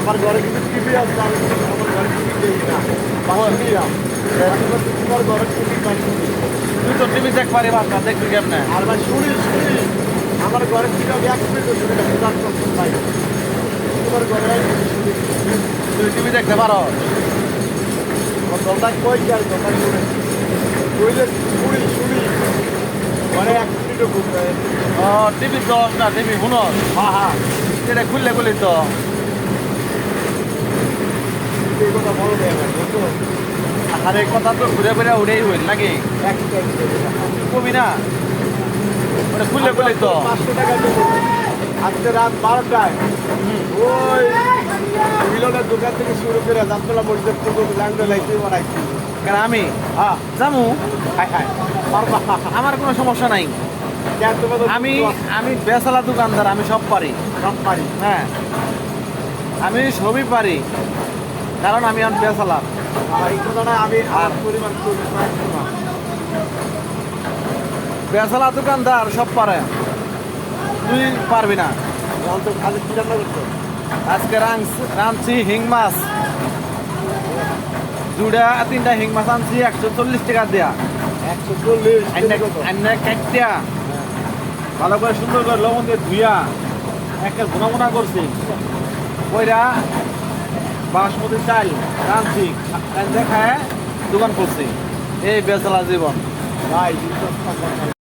আমার ঘরে কিন্তু টিভি আছে আমি আমার ঘরে টিভি দেখি না। তোমার ঘরে টিভি বাসন তুই তো টিভি দেখ পারি বাচ্চা দেখবি কেমনে? আর ভাই শুনি শুনি আমার ঘরে টিভি আমি এক মিনিট শুনি না চক্কর ভাই তোমার ঘরে তুই টিভি দেখতে পারো? দলটা কই যায় দলটা শুনে কইলে শুনি শুনি। ঘরে এক মিনিটও ঘুরবে ও টিভি দশ না টিভি শুনো। হ্যাঁ হ্যাঁ। এটা খুললে খুলি তো এই কথা বলো না এবার বুঝছ আর কথা তো ঘুরে ঘুরে উড়েই হইল নাকি? কবি না? ওটা খুললে খুলি তো। পাঁচশো টাকা আজকে রাত বারোটায়। ওই মিলনের দোকান থেকে শুরু করে যাত্রা মসজিদ পর্যন্ত ল্যাংটা লাইতে বানাইছি। কেন আমি? হ্যাঁ। জামু? আমার কোনো সমস্যা নাই। আমি আমি বেসালা দোকানদার আমি সব পারি। সব পারি। হ্যাঁ। আমি সবই পারি। কারণ আমি আর আমি আর বেসালা দোকানদার সব পারে। তুই পারবি না। আজকে রাঁধছি হিং মাছ। দুটা তিনটা হিং মাছ আনছি একশো চল্লিশ টাকা দেয়া। একশো চল্লিশ কাটিয়া ভালো করে সুন্দর করে লবণ দিয়ে ধুইয়া একটা গুনা গুনা করছি। ওইরা বাসমতি চাল রাঁধছি দেখায় দোকান করছি এই বেচালা জীবন। ভাই